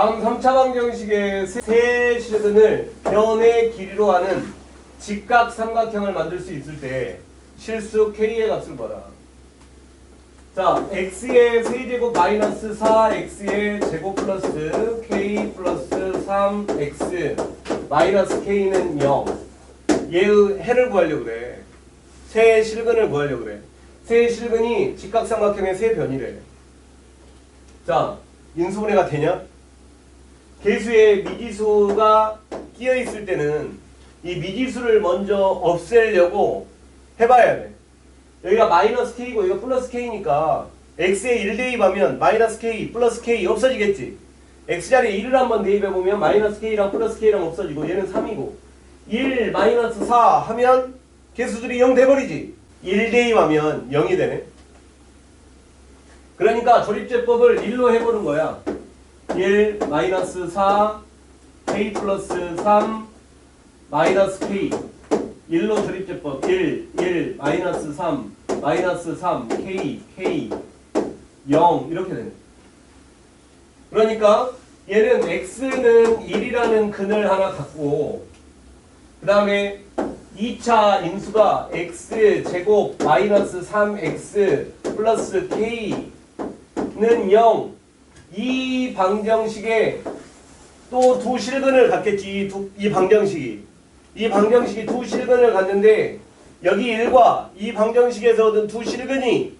다음 3차 방정식의 세- 세 실근을 변의 길이로 하는 직각 삼각형을 만들 수 있을 때 실수 k의 값을 봐라. 자, x의 세제곱 마이너스 4x의 제곱 플러스 k 플러스 3x 마이너스 k는 0. 얘의 해를 구하려고 그래. 세 실근을 구하려고 그래. 세 실근이 직각삼각형의 세 변이래. 자, 인수분해가 되냐? 계수에 미지수가 끼어 있을 때는 이 미지수를 먼저 없애려고 해봐야 돼. 여기가 마이너스 k고 여기가 플러스 k니까 x에 1 대입하면 마이너스 k 플러스 k 없어지겠지. x자리에 1을 한번 대입해보면 마이너스 k랑 플러스 k랑 없어지고 얘는 3이고 1 마이너스 4 하면 개수들이 0 돼버리지. 1 대입하면 0이 되네. 그러니까 조립제법을 1로 해보는 거야. 1 마이너스 4 k 플러스 3 마이너스 k 1로 조립제법 1 1 마이너스 3 마이너스 3 k k 0 이렇게 되네. 그러니까 얘는 x는 1이라는 근을 하나 갖고 그 다음에 2차 인수가 x 제곱 마이너스 3x 플러스 k는 0. 이 방정식에 또 두 실근을 갖겠지. 이, 두, 이 방정식이. 이 방정식이 두 실근을 갖는데 여기 1과 이 방정식에서 얻은 두 실근이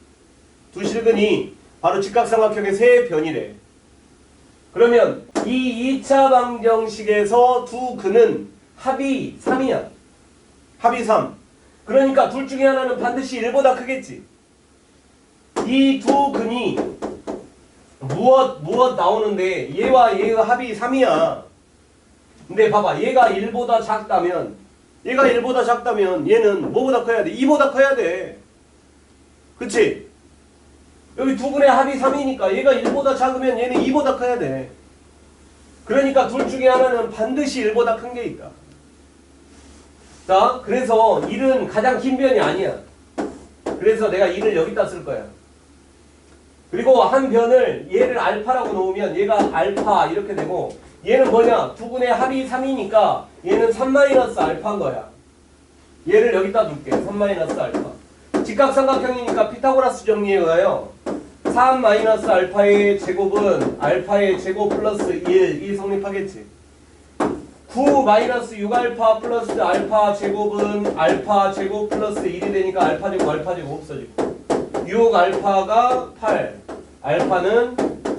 두 실근이 바로 직각삼각형의 세 변이래. 그러면 이 2차 방정식에서 두 근은 합이 3이야. 합이 3. 그러니까 둘 중에 하나는 반드시 1보다 크겠지. 이 두 근이 무엇 무엇 나오는데 얘와 얘의 합이 3이야. 근데 봐봐 얘가 1보다 작다면 얘가 1보다 작다면 얘는 뭐보다 커야 돼? 2보다 커야 돼. 그치? 여기 두 분의 합이 3이니까 얘가 1보다 작으면 얘는 2보다 커야 돼. 그러니까 둘 중에 하나는 반드시 1보다 큰 게 있다. 자, 그래서 1은 가장 긴 변이 아니야. 그래서 내가 1을 여기다 쓸 거야. 그리고 한 변을 얘를 알파라고 놓으면 얘가 알파 이렇게 되고 얘는 뭐냐? 두 분의 합이 3이니까 얘는 3 마이너스 알파인 거야. 얘를 여기다 둘게. 3 마이너스 알파. 직각삼각형이니까 피타고라스 정리에 의하여 3 마이너스 알파의 제곱은 알파의 제곱 플러스 1, 이 성립하겠지. 9 마이너스 6알파 플러스 알파 제곱은 알파 제곱 플러스 1이 되니까 알파 제곱 알파 제곱 없어지고 6 알파가 8 알파는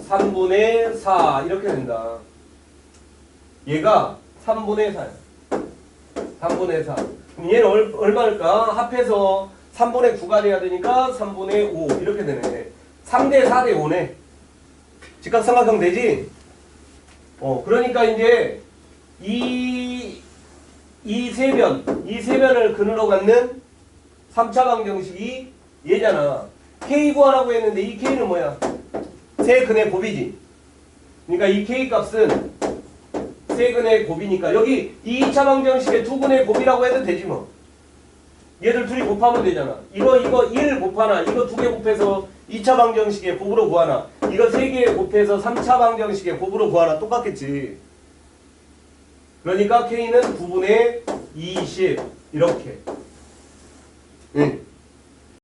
3분의 4 이렇게 된다. 얘가 3분의 4야 3분의 4 그럼 얘는 얼, 얼마일까? 합해서 3분의 9가 돼야 되니까 3분의 5 이렇게 되네. 3대 4대 5네. 직각삼각형 되지? 어 그러니까 이제 이, 이 세변, 이 세변을 근으로 갖는 3차 방정식이 얘잖아. K 구하라고 했는데 이 K는 뭐야? 세 근의 곱이지. 그러니까 이 K 값은 세 근의 곱이니까 여기 이 2차 방정식의 두 근의 곱이라고 해도 되지 뭐. 얘들 둘이 곱하면 되잖아. 이거 이거 1 곱하나 이거 두 개 곱해서 2차 방정식의 곱으로 구하나 이거 세 개 곱해서 3차 방정식의 곱으로 구하나 똑같겠지. 그러니까 K는 9분의 20 이렇게 응.